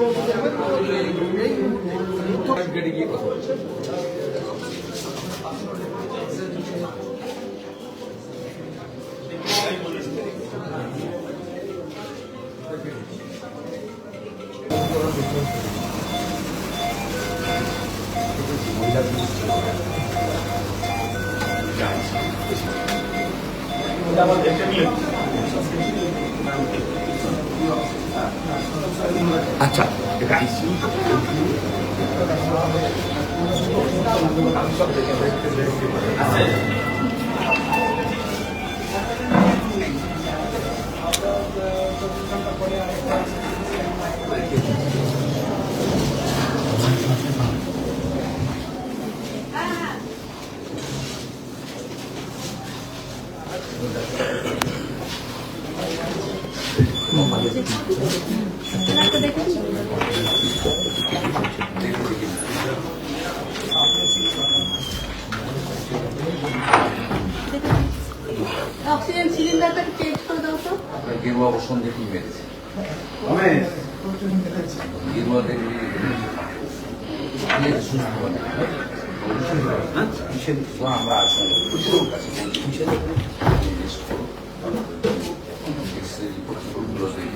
বলছি। আচ্ছা এটা আইসি অক্সিজেন সিলিন্ডারটাকে চেঞ্জ হবে আমরা আসি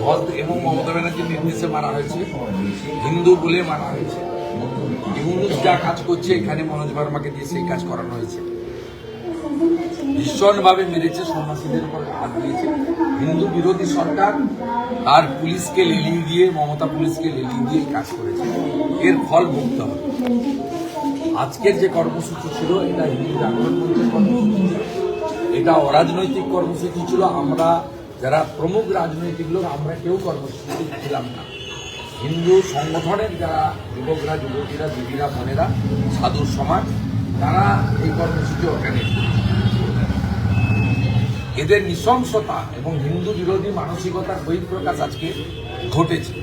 ধ্বজ এবং মমতা ব্যানার্জির নির্দেশে মারা হয়েছে, হিন্দু বলে মারা হয়েছে। ইউনুস যা কাজ করছে, এখানে মনোজ ভার্মাকে দিয়ে সেই কাজ করানো হয়েছে। ভীষণভাবে মেরেছে সন্ন্যাসীদের উপর হাত দিয়েছে। হিন্দু বিরোধী সরকার আর পুলিশকে লেলিয়ে দিয়ে, মমতা পুলিশকে লেলিয়ে দিয়ে কাজ করেছে। এর ফল ভুগতে হবে। আজকের যে কর্মসূচি ছিল, এটা হিন্দু জাগরণ মঞ্চের কর্মসূচি। ছিল এটা অরাজনৈতিক কর্মসূচি ছিল। আমরা যারা প্রমুখ রাজনৈতিক লোক, আমরা কেউ কর্মসূচি ছিলাম না। হিন্দু সংগঠনের যারা যুবকরা, যুবতীরা, দিদিরা, বোনেরা, সাধু সমাজ, তারা এই কর্মসূচি অর্গানাইজ এদের নৃশংসতা এবং হিন্দু বিরোধী মানসিকতার বহিঃপ্রকাশ আজকে ঘটেছে।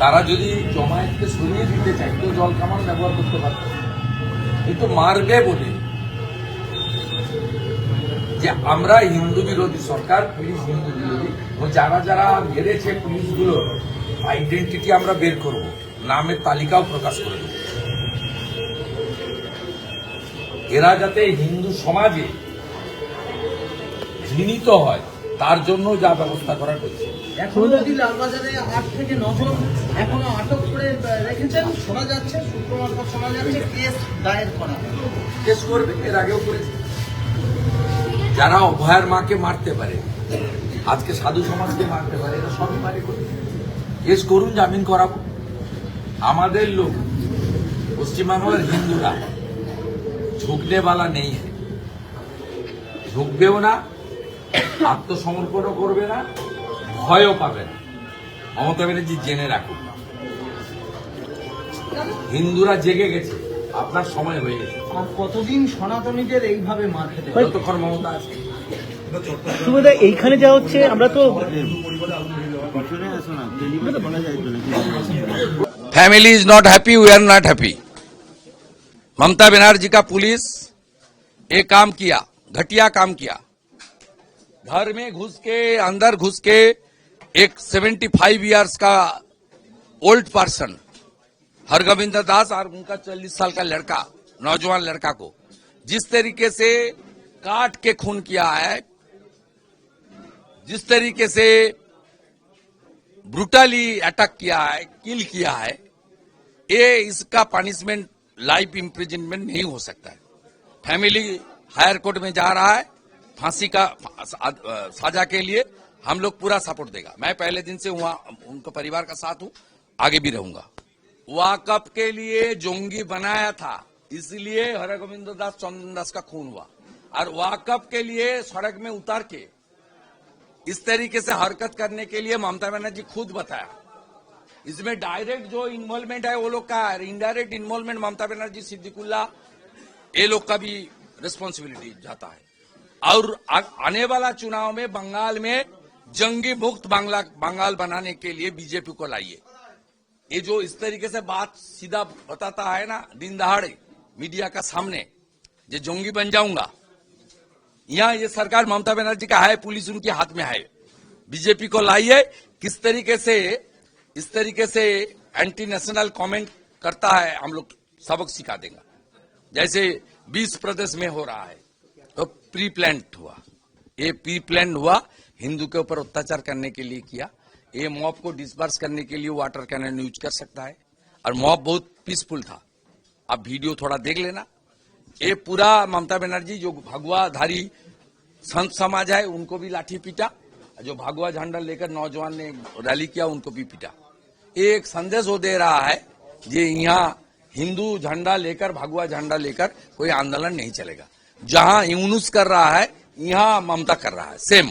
তারা যদি জমায়েতকে সরিয়ে দিতে চাইতো জল কামান ব্যবহার করতে পারত কিন্তু মারবে বলে যে আমরা হিন্দু বিরোধী সরকার পুলিশ হিন্দু বিরোধী এবং যারা যারা মেরেছে পুলিশগুলো আইডেন্টিটি আমরা বের করব নামের তালিকাও প্রকাশ করে দেব। এরা যাতে হিন্দু সমাজে ঘৃণিত হয় তার জন্য যা ব্যবস্থা করা হয়েছে এখনও যদি লালবাজারে আট থেকে নজন এখনও আটক করে রেখেছেন শোনা যাচ্ছে শুক্রবার শোনা যাচ্ছে কেস দায়ের করা। কেস করবে এর আগেও করেছে। যারা অভয়ার মাকে মারতে পারে, আজকে সাধু সমাজকে মারতে পারে, এরা সবই কেস করুন, জামিন করাবো। আমাদের লোক পশ্চিমবাংলার হিন্দুরা ঝুঁকনে বালা নেই। ঝুঁকবেও না, আত্মসমর্পণও করবে না, ভয়ও পাবে না। মমতা ব্যানার্জি জেনে রাখুন। হিন্দুরা জেগে গেছে। আপনার সময় হয়ে গেছে আর কতদিন সনাতনীদের এইভাবে মার খেতে হবে? যতক্ষণ মমতা আছে সুবিধা এইখানে যা হচ্ছে আমরা তো family is not happy we are not happy Mamata Banerjee का पुलिस एक काम किया घटिया काम किया घर में घुस के अंदर घुस के एक 75 इयर्स का ओल्ड पर्सन हरगोविंद दास और उनका 40 साल का लड़का, नौजवान लड़का को, जिस तरीके से काट के खून किया है, जिस तरीके से ब्रुटली अटैक किया है, किल किया है, ये इसका पनिशमेंट, लाइफ इम्प्रिजनमेंट नहीं हो सकता है। फैमिली हायर कोर्ट में जा रहा है, फांसी का, साजा के लिए हम लोग पूरा सपोर्ट देगा। मैं पहले दिन से वहाँ उनके परिवार का साथ हूँ, आगे भी रहूँगा। वाकफ के लिए जोंगी बनाया था। इसलिए हरगोविंद दास चंदन दास का खून हुआ। और वाकफ के लिए सड़क में उतार के इस तरीके से हरकत करने के लिए ममता बनर्जी खुद बताया। इसमें डायरेक्ट जो इन्वॉल्वमेंट है, वो लोग का है इनडायरेक्ट इन्वॉल्वमेंट ममता बनर्जी, सिद्दीकुल्ला, ये लोग का भी रिस्पॉन्सिबिलिटी जाता है। और आने वाला चुनाव में बंगाल में जंगी मुक्त बंगाल बनाने के लिए बीजेपी को लाइए। ये जो इस तरीके से बात सीधा बताता है ना, दिन दहाड़े, मीडिया का सामने जो जोंगी बन जाऊँगा। यहाँ ये सरकार ममता बनर्जी का है, पुलिस उनके हाथ में है। बीजेपी को लाइए, किस तरीके से, इस तरीके से एंटी नेशनल कमेंट करता है, हम लोग सबक सिखा देंगे। जैसे 20 प्रदेश में हो रहा है तो प्री प्लान हुआ। ये प्री प्लान हुआ, हिंदू के ऊपर अत्याचार करने के लिए किया। ये मॉब को डिस्पर्स करने के लिए वाटर कैनन यूज़ कर सकता है। और मॉब बहुत पीसफुल था। आप वीडियो थोड़ा देख लेना। ये पूरा ममता बनर्जी, जो भगवाधारी संत समाज है, उनको भी लाठी पीटा। जो भगवा झंडा लेकर नौजवान ने रैली किया, उनको भी पीटा। एक संदेश वो दे रहा है ये यहाँ हिंदू झंडा लेकर, भगवा झंडा लेकर कोई आंदोलन नहीं चलेगा। जहाँ यूनुस कर रहा है, यहाँ ममता कर रहा है। सेम